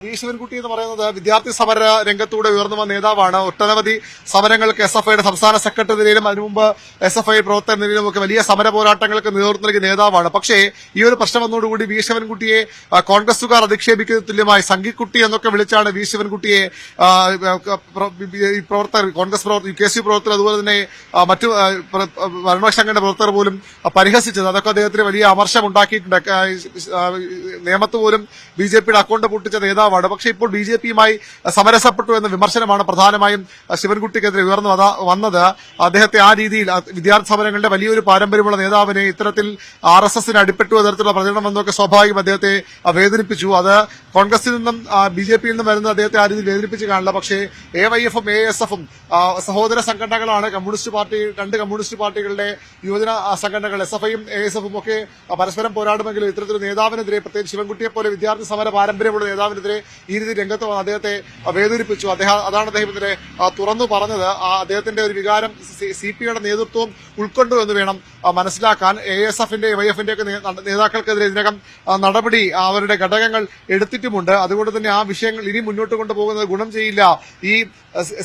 V Sivankutty എന്ന് പറയുന്നത് വിദ്യാർത്ഥി സമര രംഗത്തൂടെ ഉയർന്നു വന്ന നേതാവാണ്. ഒട്ടനവധി സമരങ്ങൾക്ക് എസ് എഫ് ഐയുടെ സംസ്ഥാന സെക്രട്ടറി നിലയിലും അതിനു മുമ്പ് എസ് എഫ് ഐ പ്രവർത്തന നിലയിലും ഒക്കെ വലിയ സമര പോരാട്ടങ്ങൾക്ക് നേതൃത്വം നൽകിയ നേതാവാണ്. പക്ഷേ ഈ ഒരു പ്രശ്നം വന്നതോടുകൂടി വി ശിവൻകുട്ടിയെ കോൺഗ്രസുകാർ അധിക്ഷേപിക്കുന്ന തുല്യമായി സംഘിക്കുട്ടി എന്നൊക്കെ വിളിച്ചാണ് വി ശിവൻകുട്ടിയെ പ്രവർത്തകർ കോൺഗ്രസ് പ്രവർത്തകർ കെ സി പ്രവർത്തകർ അതുപോലെ തന്നെ മറ്റു ആ, പ്ര- ഭരണപക്ഷ സംഘടന പ്രവർത്തകർ പോലും പരിഹസിച്ചത്. അതൊക്കെ അദ്ദേഹത്തിന് വലിയ അമർഷം ഉണ്ടാക്കിയിട്ടുണ്ട്. നിയമത്ത് പോലും ബി ജെ പിയുടെ അക്കൗണ്ട് പൊട്ടിച്ച നേതാവാണ്. പക്ഷേ ഇപ്പോൾ ബി ജെ പിയുമായി സമരസപ്പെട്ടു എന്ന വിമർശനമാണ് പ്രധാനമായും ശിവൻകുട്ടിക്കെതിരെ ഉയർന്നു വന്നത്. അദ്ദേഹത്തെ ആ രീതിയിൽ വിദ്യാർത്ഥി സമരങ്ങളുടെ വലിയൊരു പാരമ്പര്യമുള്ള നേതാവിനെ ഇത്തരത്തിൽ ആർ എസ് എസിന് അടിപ്പെട്ടു തരത്തിലുള്ള പ്രചരണം വന്നതൊക്കെ സ്വാഭാവികം അദ്ദേഹത്തെ വേദനിപ്പിച്ചു. അത് കോൺഗ്രസിൽ നിന്നും ബി ജെ പിയിൽ നിന്നും വരുന്ന അദ്ദേഹത്തെ ആ രീതിയിൽ വേദനിപ്പിച്ച് കാണില്ല. പക്ഷേ എ വൈ എഫും എ എസ് എഫും സഹോദര സംഘടനകളാണ് കമ്മ്യൂണിസ്റ്റ് പാർട്ടി രണ്ട് കമ്മ്യൂണിസ്റ്റ് പാർട്ടികളുടെ യുവജന സംഘടനകൾ എസ് എഫ് ഐയും എ എസ് എഫും ഒക്കെ പരസ്പരം പോരാടുമെങ്കിലും ഇത്തരത്തിലൊരു നേതാവിനെതിരെ പ്രത്യേകിച്ച് ശിവൻകുട്ടിയെ പോലെ വിദ്യാർത്ഥി സമര പാരമ്പര്യമുള്ള നേതാവിനെതിരെ ഈ രീതി രംഗത്ത് വന്ന് അദ്ദേഹത്തെ വേദനിപ്പിച്ചു. അദ്ദേഹം അതാണ് അദ്ദേഹം ഇതിനെ തുറന്നു പറഞ്ഞത്. ആ, അദ്ദേഹത്തിന്റെ ഒരു വികാരം സി പി ഐയുടെ നേതൃത്വവും ഉൾക്കൊണ്ടു എന്ന് വേണം മനസ്സിലാക്കാൻ. എ എസ് എഫിന്റെ വൈ എഫിന്റെ ഒക്കെ നേതാക്കൾക്കെതിരെ ഇതിനകം നടപടി അവരുടെ ഘടകങ്ങൾ എടുത്തിട്ടുമുണ്ട്. അതുകൊണ്ട് തന്നെ ആ വിഷയങ്ങൾ ഇനി മുന്നോട്ട് കൊണ്ടുപോകുന്നത് ഗുണം ചെയ്യില്ല. ഈ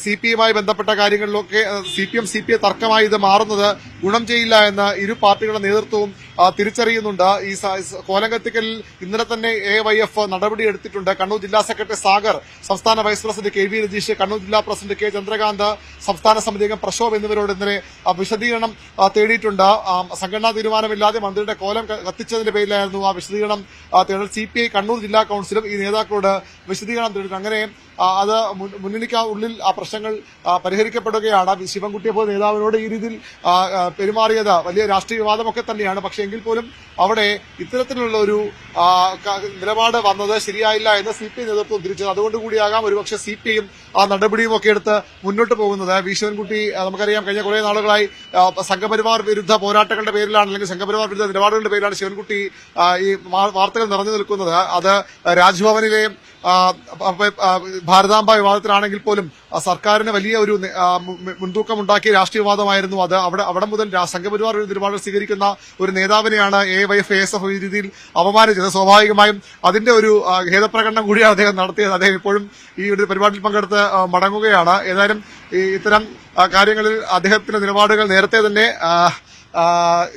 സി പി ഐയുമായി ബന്ധപ്പെട്ട കാര്യങ്ങളിലൊക്കെ C P M C P I തർക്കമായി ഇത് മാറുന്നത് ഗുണം ചെയ്യില്ല എന്ന് ഇരു പാർട്ടികളുടെ നേതൃത്വവും തിരിച്ചറിയുന്നുണ്ട്. ഈ കോലങ്കത്തിക്കൽ ഇന്നലെ തന്നെ എ വൈ എഫ് നടപടി എടുത്തിട്ടുണ്ട്. കണ്ണൂർ ജില്ലാ സെക്രട്ടറി സാഗർ സംസ്ഥാന vice president K V Rajeesh Kannur ജില്ലാ പ്രസിഡന്റ് കെ ചന്ദ്രകാന്ത് സംസ്ഥാന സമിതി അംഗം പ്രശോഭ് എന്നിവരോട് ഇന്നലെ വിശദീകരണം തേടിയിട്ടുണ്ട്. സംഘടനാ തീരുമാനമില്ലാതെ മന്ത്രിയുടെ കോലം കത്തിച്ചതിന്റെ പേരിലായിരുന്നു ആ വിശദീകരണം തേടൽ സി പി ഐ കണ്ണൂർ ജില്ലാ കൌൺസിലും ഈ നേതാക്കളോട് വിശദീകരണം തേടിയിട്ടുണ്ട്. അങ്ങനെ അത് മുന്നണിക്ക ഉള്ളിൽ ആ പ്രശ്നങ്ങൾ പരിഹരിക്കപ്പെടുകയാണ്. ശിവൻകുട്ടിയെ പോലെ നേതാവിനോട് ഈ രീതിയിൽ പെരുമാറിയത് വലിയ രാഷ്ട്രീയ വിവാദമൊക്കെ തന്നെയാണ്. പക്ഷേ എങ്കിൽ പോലും അവിടെ ഇത്തരത്തിലുള്ള ഒരു നിലപാട് വന്നത് ശരിയായില്ല എന്ന് സി പി ഐ നേതൃത്വം തിരിച്ചത് അതുകൊണ്ട് കൂടിയാകാം ഒരുപക്ഷെ സി പി ഐയും ആ നടപടിയും ഒക്കെ എടുത്ത് മുന്നോട്ട് പോകുന്നത്. വി നമുക്കറിയാം കഴിഞ്ഞ കുറെ നാളുകളായി സംഘപരിവാർ വിരുദ്ധ പോരാട്ടങ്ങളുടെ പേരിലാണ് അല്ലെങ്കിൽ സംഘപരിവാർ വിരുദ്ധ നിലപാടുകളുടെ പേരിലാണ് ശിവൻകുട്ടി ഈ വാർത്തകൾ നിറഞ്ഞു നിൽക്കുന്നത്. അത് രാജ്ഭവനിലെ ഭാരതാംബ വിവാദത്തിലാണെങ്കിൽ പോലും സർക്കാരിന് വലിയ ഒരു നെ- ആ, മു- മു- മുൻതൂക്കം ഉണ്ടാക്കിയ രാഷ്ട്രീയവാദമായിരുന്നു അത്. അവിടെ അവിടെ മുതൽ സംഘപരിവാർ നിലപാട് സ്വീകരിക്കുന്ന ഒരു നേതാവിനെയാണ് A Y F S F ഈ രീതിയിൽ അപമാനിച്ചത്. സ്വാഭാവികമായും അതിന്റെ ഒരു ഖേദപ്രകടനം കൂടിയാണ് അദ്ദേഹം നടത്തിയത്. അദ്ദേഹം ഇപ്പോഴും ഈ ഒരു പരിപാടിയിൽ പങ്കെടുത്ത് മടങ്ങുകയാണ്. ഏതായാലും ഇത്തരം കാര്യങ്ങളിൽ അദ്ദേഹത്തിന്റെ നിലപാടുകൾ നേരത്തെ തന്നെ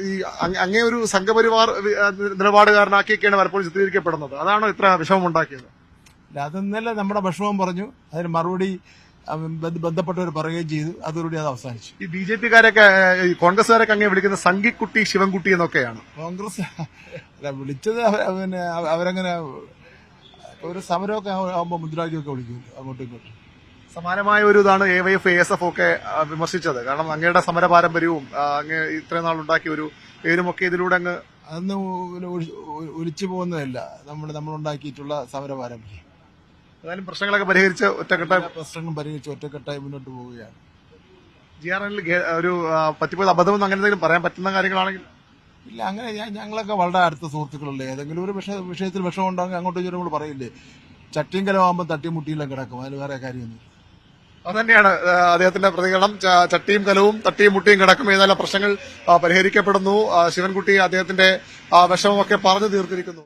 ഈ അങ്ങ- ഒരു സംഘപരിവാർ നിലപാടുകാരനാക്കിയൊക്കെയാണ് പലപ്പോഴും ചിത്രീകരിക്കപ്പെടുന്നത്. അതാണോ ഇത്ര വിഷമം ഉണ്ടാക്കിയത് അതെന്നല്ല നമ്മുടെ വിഷമം പറഞ്ഞു. അതിന് മറുപടി ബന്ധപ്പെട്ടവർ പറയുകയും ചെയ്തു അതോടുകൂടി അത് അവസാനിച്ചു ഈ ബി ജെ പിക്കാരൊക്കെ കോൺഗ്രസ്സുകാരൊക്കെ അങ്ങനെ വിളിക്കുന്ന സംഘിക്കുട്ടി ശിവൻകുട്ടി എന്നൊക്കെയാണ് കോൺഗ്രസ് അല്ല വിളിച്ചത് പിന്നെ അവ- അവരങ്ങനെ ഒരു സമരമൊക്കെ ആകുമ്പോൾ മുദ്രാവാക്യമൊക്കെ വിളിക്കും അങ്ങോട്ടും ഇങ്ങോട്ടും സമാനമായ ഒരു ഇതാണ് A Y F A S F ഒക്കെ വിമർശിച്ചത് കാരണം അങ്ങയുടെ സമര പാരമ്പര്യവും അങ്ങ് ഇത്രയും നാൾ ഉണ്ടാക്കിയ ഒരു പേരുമൊക്കെ ഇതിലൂടെ അങ്ങ് അന്ന് ഒലിച്ചു പോകുന്നതല്ല നമ്മൾ നമ്മളുണ്ടാക്കിയിട്ടുള്ള സമര പാരമ്പര്യം ഏതായാലും പ്രശ്നങ്ങളൊക്കെ പരിഹരിച്ച് ഒറ്റക്കെട്ടായി പ്രശ്നങ്ങളും പരിഹരിച്ച് ഒറ്റക്കെട്ടായി മുന്നോട്ട് പോവുകയാണ്. ജി ആർ എല്ലിൽ ഒരു പറ്റിപ്പോയത് അബദ്ധമെന്ന് അങ്ങനെ എന്തെങ്കിലും പറയാൻ പറ്റുന്ന കാര്യങ്ങളാണെങ്കിൽ ഇല്ല അങ്ങനെ ഞാൻ- ഞങ്ങളൊക്കെ വളരെ അടുത്ത സുഹൃത്തുക്കളല്ലേ ഏതെങ്കിലും ഒരു വിഷയ വിഷയത്തിൽ വിഷമം ഉണ്ടാകും അങ്ങോട്ട് ഇങ്ങോട്ടും നമ്മൾ പറയില്ലേ? ചട്ടിയും കലമാകുമ്പോൾ തട്ടിയും മുട്ടിയിലും കിടക്കും. അതിൽ വേറെ കാര്യമൊന്നും അത് തന്നെയാണ് അദ്ദേഹത്തിന്റെ പ്രതികരണം. ചട്ടിയും കലവും തട്ടിയും മുട്ടിയും കിടക്കും. ഏതായാലും പ്രശ്നങ്ങൾ പരിഹരിക്കപ്പെടുന്നു. ശിവൻകുട്ടി അദ്ദേഹത്തിന്റെ വിഷമമൊക്കെ പറഞ്ഞു തീർത്തിരിക്കുന്നു.